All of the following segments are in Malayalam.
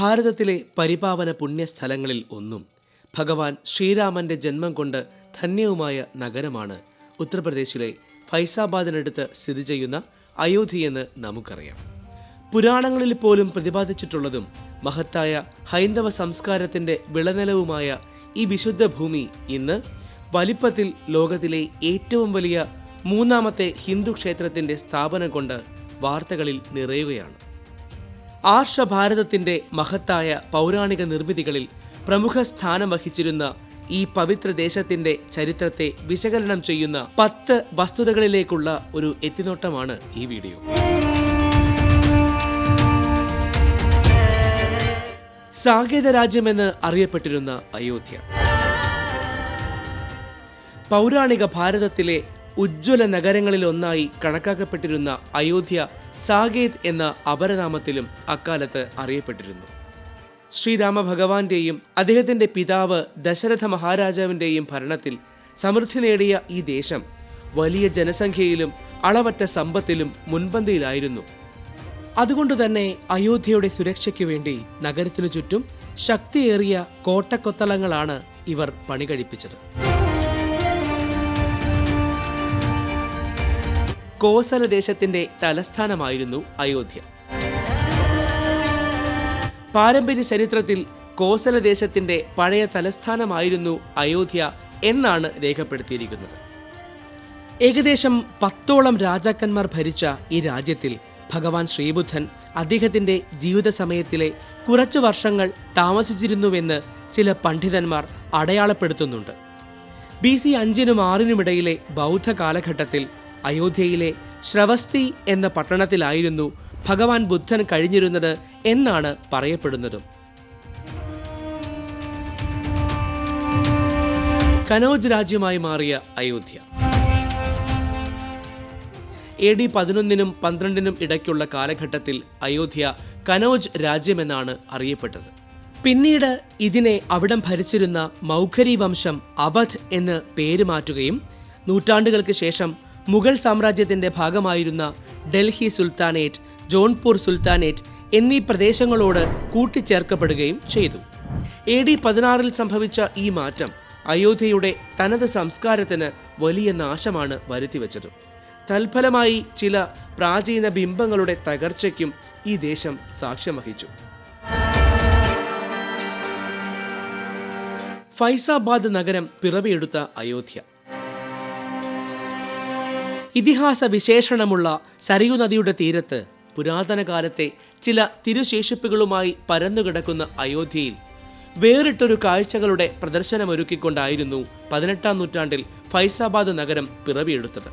ഭാരതത്തിലെ പരിപാവന പുണ്യസ്ഥലങ്ങളിൽ ഒന്നും ഭഗവാൻ ശ്രീരാമന്റെ ജന്മം കൊണ്ട് ധന്യവുമായ നഗരമാണ് ഉത്തർപ്രദേശിലെ ഫൈസാബാദിനടുത്ത് സ്ഥിതി ചെയ്യുന്ന അയോധ്യയെന്ന് നമുക്കറിയാം. പുരാണങ്ങളിൽ പോലും പ്രതിപാദിച്ചിട്ടുള്ളതും മഹത്തായ ഹൈന്ദവ സംസ്കാരത്തിന്റെ വിളനിലവുമായ ഈ വിശുദ്ധ ഭൂമി ഇന്ന് വലിപ്പത്തിൽ ലോകത്തിലെ ഏറ്റവും വലിയ മൂന്നാമത്തെ ഹിന്ദു ക്ഷേത്രത്തിന്റെ സ്ഥാപനം കൊണ്ട് വാർത്തകളിൽ നിറയുകയാണ്. ആർഷഭാരതത്തിന്റെ മഹത്തായ പൗരാണിക നിർമ്മിതികളിൽ പ്രമുഖ സ്ഥാനം വഹിച്ചിരുന്ന ഈ പവിത്ര ദേശത്തിന്റെ ചരിത്രത്തെ വിശകലനം ചെയ്യുന്ന പത്ത് വസ്തുതകളിലേക്കുള്ള ഒരു എത്തിനോട്ടമാണ് ഈ വീഡിയോ. സാകേത രാജ്യമെന്ന് അറിയപ്പെട്ടിരുന്ന അയോധ്യ. പൗരാണിക ഭാരതത്തിലെ ഉജ്ജ്വല നഗരങ്ങളിലൊന്നായി കണക്കാക്കപ്പെട്ടിരുന്ന അയോധ്യ സാകേത് എന്ന അപരനാമത്തിലും അക്കാലത്ത് അറിയപ്പെട്ടിരുന്നു. ശ്രീരാമഭഗവാന്റെയും അദ്ദേഹത്തിന്റെ പിതാവ് ദശരഥ മഹാരാജാവിന്റെയും ഭരണത്തിൽ സമൃദ്ധി നേടിയ ഈ ദേശം വലിയ ജനസംഖ്യയിലും അളവറ്റ സമ്പത്തിലും മുൻപന്തിയിലായിരുന്നു. അതുകൊണ്ടുതന്നെ അയോധ്യയുടെ സുരക്ഷയ്ക്കു വേണ്ടി നഗരത്തിനു ചുറ്റും ശക്തിയേറിയ കോട്ടക്കൊത്തളങ്ങളാണ് ഇവർ പണികഴിപ്പിച്ചത്. കോസല ദേശത്തിന്റെ തലസ്ഥാനമായിരുന്നു അയോധ്യ. പാരമ്പര്യ ചരിത്രത്തിൽ കോസല ദേശത്തിന്റെ പഴയ തലസ്ഥാനമായിരുന്നു അയോധ്യ എന്നാണ് രേഖപ്പെടുത്തിയിരിക്കുന്നത്. ഏകദേശം പത്തോളം രാജാക്കന്മാർ ഭരിച്ച ഈ രാജ്യത്തിൽ ഭഗവാൻ ശ്രീബുദ്ധൻ അദ്ദേഹത്തിന്റെ ജീവിത സമയത്തിലെ കുറച്ചു വർഷങ്ങൾ താമസിച്ചിരുന്നുവെന്ന് ചില പണ്ഡിതന്മാർ അടയാളപ്പെടുത്തുന്നുണ്ട്. ബി സി അഞ്ചിനും ആറിനുമിടയിലെ ബൗദ്ധ കാലഘട്ടത്തിൽ അയോധ്യയിലെ ശ്രവസ്തി എന്ന പട്ടണത്തിലായിരുന്നു ഭഗവാൻ ബുദ്ധൻ കഴിഞ്ഞിരുന്നത് എന്നാണ് പറയപ്പെടുന്നതും. കനോജ് രാജ്യമായി മാറിയ അയോധ്യ. എ ഡി പതിനൊന്നിനും പന്ത്രണ്ടിനും ഇടയ്ക്കുള്ള കാലഘട്ടത്തിൽ അയോധ്യ കനോജ് രാജ്യമെന്നാണ് അറിയപ്പെട്ടത്. പിന്നീട് ഇതിനെ അവിടം ഭരിച്ചിരുന്ന മൗഖരി വംശം അവധ് എന്ന് പേര് മാറ്റുകയും നൂറ്റാണ്ടുകൾക്ക് ശേഷം മുഗൾ സാമ്രാജ്യത്തിന്റെ ഭാഗമായിരുന്ന ഡൽഹി സുൽത്താനേറ്റ് ജോൺപൂർ സുൽത്താനേറ്റ് എന്നീ പ്രദേശങ്ങളോട് കൂട്ടിച്ചേർക്കപ്പെടുകയും ചെയ്തു. എ ഡി പതിനാറിൽ സംഭവിച്ച ഈ മാറ്റം അയോധ്യയുടെ തനത് സംസ്കാരത്തിന് വലിയ നാശമാണ് വരുത്തിവെച്ചത്. തൽഫലമായി ചില പ്രാചീന ബിംബങ്ങളുടെ തകർച്ചയ്ക്കും ഈ ദേശം സാക്ഷ്യം വഹിച്ചു. ഫൈസാബാദ് നഗരം പിറവിയെടുത്ത അയോധ്യ. ഇതിഹാസ വിശേഷണമുള്ള സരയു നദിയുടെ തീരത്ത് പുരാതന കാലത്തെ ചില തിരുശേഷിപ്പുകളുമായി പരന്നുകിടക്കുന്ന അയോധ്യയിൽ വേറിട്ടൊരു കാഴ്ചകളുടെ പ്രദർശനമൊരുക്കിക്കൊണ്ടായിരുന്നു പതിനെട്ടാം നൂറ്റാണ്ടിൽ ഫൈസാബാദ് നഗരം പിറവിയെടുത്തത്.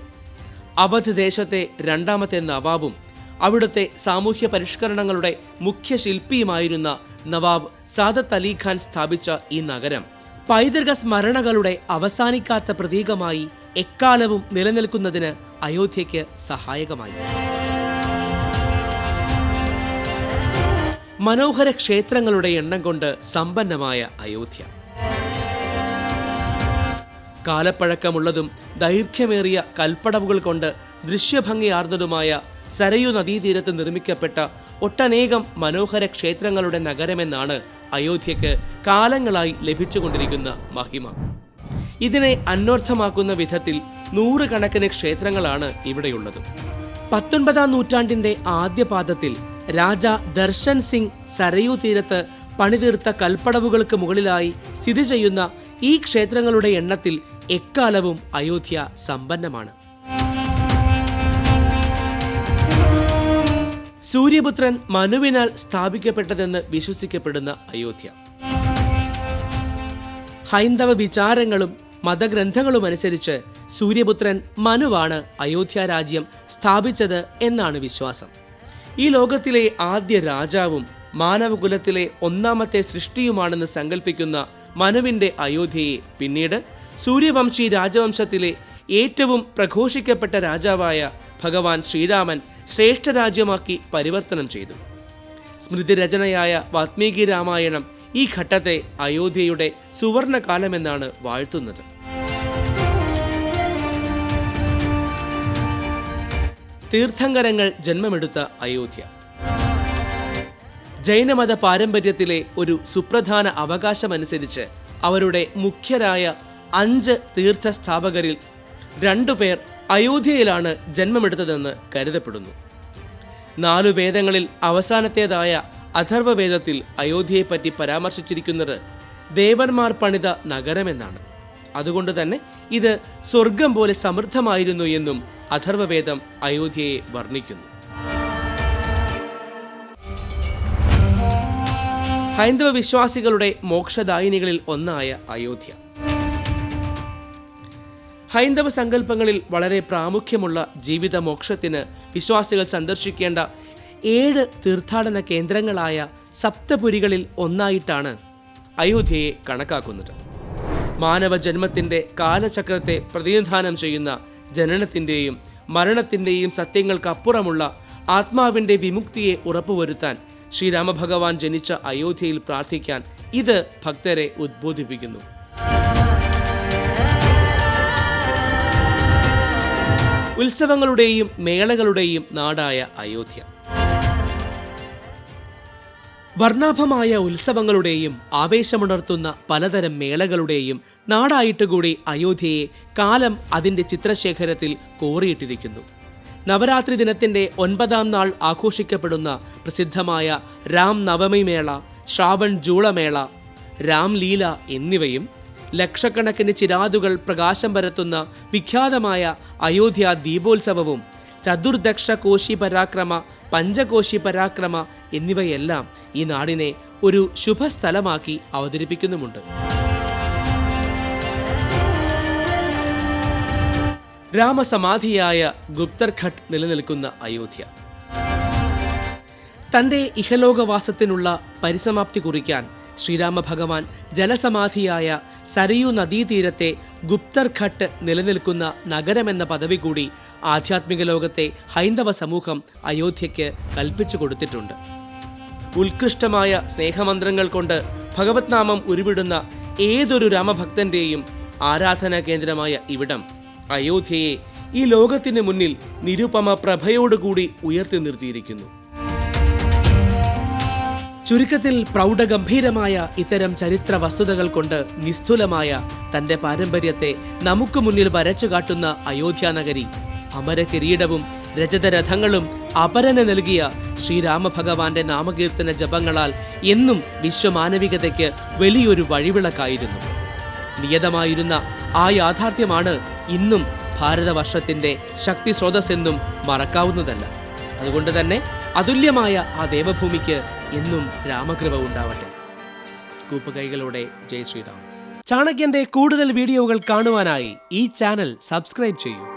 അവധ് ദേശത്തെ രണ്ടാമത്തെ നവാബും അവിടുത്തെ സാമൂഹ്യ പരിഷ്കരണങ്ങളുടെ മുഖ്യ ശില്പിയുമായിരുന്ന നവാബ് സാദത്ത് അലി ഖാൻ സ്ഥാപിച്ച ഈ നഗരം പൈതൃക സ്മരണകളുടെ അവസാനിക്കാത്ത പ്രതീകമായി എക്കാലവും നിലനിൽക്കുന്നതിന് അയോധ്യയ്ക്ക് സഹായകമായി. മനോഹര ക്ഷേത്രങ്ങളുടെ എണ്ണം കൊണ്ട് സമ്പന്നമായ അയോധ്യ. കാലപ്പഴക്കമുള്ളതും ദൈർഘ്യമേറിയ കൽപ്പടവുകൾ കൊണ്ട് ദൃശ്യഭംഗിയാർന്നതുമായ സരയു നദീതീരത്ത് നിർമ്മിക്കപ്പെട്ട ഒട്ടനേകം മനോഹര ക്ഷേത്രങ്ങളുടെ നഗരമെന്നാണ് അയോധ്യയ്ക്ക് കാലങ്ങളായി ലഭിച്ചുകൊണ്ടിരിക്കുന്ന മഹിമ. ഇതിനെ അന്വർത്ഥമാക്കുന്ന വിധത്തിൽ നൂറുകണക്കിന് ക്ഷേത്രങ്ങളാണ് ഇവിടെയുള്ളത്. പത്തൊൻപതാം നൂറ്റാണ്ടിന്റെ ആദ്യപാദത്തിൽ രാജ ദർശൻ സിംഗ് സരയൂ തീരത്ത് പണിതീർത്ത കൽപ്പടവുകൾക്ക് മുകളിലായി സ്ഥിതി ചെയ്യുന്ന ഈ ക്ഷേത്രങ്ങളുടെ എണ്ണത്തിൽ എക്കാലവും അയോധ്യ സമ്പന്നമാണ്. സൂര്യപുത്രൻ മനുവിനാൽ സ്ഥാപിക്കപ്പെട്ടതെന്ന് വിശ്വസിക്കപ്പെടുന്ന അയോധ്യ. ഹൈന്ദവ വിചാരങ്ങളും മതഗ്രന്ഥങ്ങളും അനുസരിച്ച് സൂര്യപുത്രൻ മനുവാണ് അയോധ്യ രാജ്യം സ്ഥാപിച്ചത് എന്നാണ് വിശ്വാസം. ഈ ലോകത്തിലെ ആദ്യ രാജാവും മാനവകുലത്തിലെ ഒന്നാമത്തെ സൃഷ്ടിയുമാണെന്ന് സങ്കല്പിക്കുന്ന മനുവിന്റെ അയോധ്യയെ പിന്നീട് സൂര്യവംശി രാജവംശത്തിലെ ഏറ്റവും പ്രഘോഷിക്കപ്പെട്ട രാജാവായ ഭഗവാൻ ശ്രീരാമൻ ശ്രേഷ്ഠ രാജ്യമാക്കി പരിവർത്തനം ചെയ്തു. സ്മൃതിരചനയായ വാത്മീകി രാമായണം ഈ ഘട്ടത്തെ അയോധ്യയുടെ സുവർണകാലമെന്നാണ് വാഴ്ത്തുന്നത്. തീർത്ഥങ്കരങ്ങൾ ജന്മമെടുത്ത അയോധ്യ. ജൈനമത പാരമ്പര്യത്തിലെ ഒരു സുപ്രധാന അവകാശമനുസരിച്ച് അവരുടെ മുഖ്യരായ അഞ്ച് തീർത്ഥസ്ഥാപകരിൽ രണ്ടുപേർ അയോധ്യയിലാണ് ജന്മമെടുത്തതെന്ന് കരുതപ്പെടുന്നു. നാലു വേദങ്ങളിൽ അവസാനത്തേതായ അഥർവവേദത്തിൽ അയോധ്യയെപ്പറ്റി പരാമർശിച്ചിരിക്കുന്നത് ദേവന്മാർ പണിത നഗരമെന്നാണ്. അതുകൊണ്ട് തന്നെ ഇത് സ്വർഗം പോലെ സമൃദ്ധമായിരുന്നു എന്നും അഥർവവേദം അയോധ്യയെ വർണിക്കുന്നു. ഹൈന്ദവ വിശ്വാസികളുടെ മോക്ഷദായിനികളിൽ ഒന്നായ അയോധ്യ. ഹൈന്ദവ സങ്കല്പങ്ങളിൽ വളരെ പ്രാമുഖ്യമുള്ള ജീവിത മോക്ഷത്തിന് വിശ്വാസികൾ സന്ദർശിക്കേണ്ട ഏഴ് തീർത്ഥാടന കേന്ദ്രങ്ങളായ സപ്തപുരികളിൽ ഒന്നായിട്ടാണ് അയോധ്യയെ കണക്കാക്കുന്നത്. മാനവ ജന്മത്തിന്റെ കാലചക്രത്തെ പ്രതിനിധാനം ചെയ്യുന്ന ജനനത്തിന്റെയും മരണത്തിന്റെയും സത്യങ്ങൾക്കപ്പുറമുള്ള ആത്മാവിന്റെ വിമുക്തിയെ ഉറപ്പുവരുത്താൻ ശ്രീരാമഭഗവാൻ ജനിച്ച അയോധ്യയിൽ പ്രാർത്ഥിക്കാൻ ഇത് ഭക്തരെ ഉദ്ബോധിപ്പിക്കുന്നു. ഉത്സവങ്ങളുടെയും മേളകളുടെയും നാടായ അയോധ്യ. വർണാഭമായ ഉത്സവങ്ങളുടെയും ആവേശമുണർത്തുന്ന പലതരം മേളകളുടെയും നാടായിട്ടുകൂടി അയോധ്യയെ കാലം അതിന്റെ ചിത്രശേഖരത്തിൽ കോറിയിട്ടിരിക്കുന്നു. നവരാത്രി ദിനത്തിന്റെ ഒൻപതാം നാൾ ആഘോഷിക്കപ്പെടുന്ന പ്രസിദ്ധമായ രാം നവമി മേള ശ്രാവൺ ജൂളമേള രാംലീല എന്നിവയും ലക്ഷക്കണക്കിന് ചിരാതുകൾ പ്രകാശം പരത്തുന്ന വിഖ്യാതമായ അയോധ്യ ദീപോത്സവവും ചതുർദക്ഷ കോശി പരാക്രമ പഞ്ചകോശി പരാക്രമ എന്നിവയെല്ലാം ഈ നാടിനെ ഒരു ശുഭസ്ഥലമാക്കി അവതരിപ്പിക്കുന്നുമുണ്ട്. രാമസമാധിയായ ഗുപ്തർഘട്ട് നിലനിൽക്കുന്ന അയോധ്യ. തന്റെ ഇഹലോകവാസത്തിനുള്ള പരിസമാപ്തി കുറിക്കാൻ ശ്രീരാമ ഭഗവാൻ ജലസമാധിയായ സരയു നദീതീരത്തെ ഗുപ്തർഘട്ട് നിലനിൽക്കുന്ന നഗരമെന്ന പദവി കൂടി ആധ്യാത്മിക ലോകത്തെ ഹൈന്ദവ സമൂഹം അയോധ്യയ്ക്ക് കൽപ്പിച്ചു കൊടുത്തിട്ടുണ്ട്. ഉത്കൃഷ്ടമായ സ്നേഹമന്ത്രങ്ങൾ കൊണ്ട് ഭഗവത് നാമം ഉരുവിടുന്ന ഏതൊരു രാമഭക്തന്റെയും ആരാധനാ കേന്ദ്രമായ ഇവിടം അയോധ്യയെ ഈ ലോകത്തിന് മുന്നിൽ നിരുപമ പ്രഭയോടുകൂടി ഉയർത്തി നിർത്തിയിരിക്കുന്നു. ചുരുക്കത്തിൽ പ്രൗഢഗംഭീരമായ ഇത്തരം ചരിത്ര വസ്തുതകൾ കൊണ്ട് നിസ്തുലമായ തന്റെ പാരമ്പര്യത്തെ നമുക്ക് മുന്നിൽ വരച്ചു കാട്ടുന്ന അയോധ്യ നഗരി. അമര കിരീടവും രജതരഥങ്ങളും അപരന് നൽകിയ ശ്രീരാമഭഗവാന്റെ നാമകീർത്തന ജപങ്ങളാൽ എന്നും വിശ്വമാനവികതയ്ക്ക് വലിയൊരു വഴിവിളക്കായിരുന്നു. നിയതമായിരുന്ന ആ യാഥാർത്ഥ്യമാണ് ഇന്നും ഭാരതവർഷത്തിന്റെ ശക്തി സ്രോതസ്സെന്നും മറക്കാവുന്നതല്ല. അതുകൊണ്ട് തന്നെ അതുല്യമായ ആ ദേവഭൂമിക്ക് എന്നും രാമകൃപ ഉണ്ടാവട്ടെ. കൂപ്പുകൈകളോടെ ജയ് ശ്രീറാം. ചാണക്യന്റെ കൂടുതൽ വീഡിയോകൾ കാണുവാനായി ഈ ചാനൽ സബ്സ്ക്രൈബ് ചെയ്യൂ.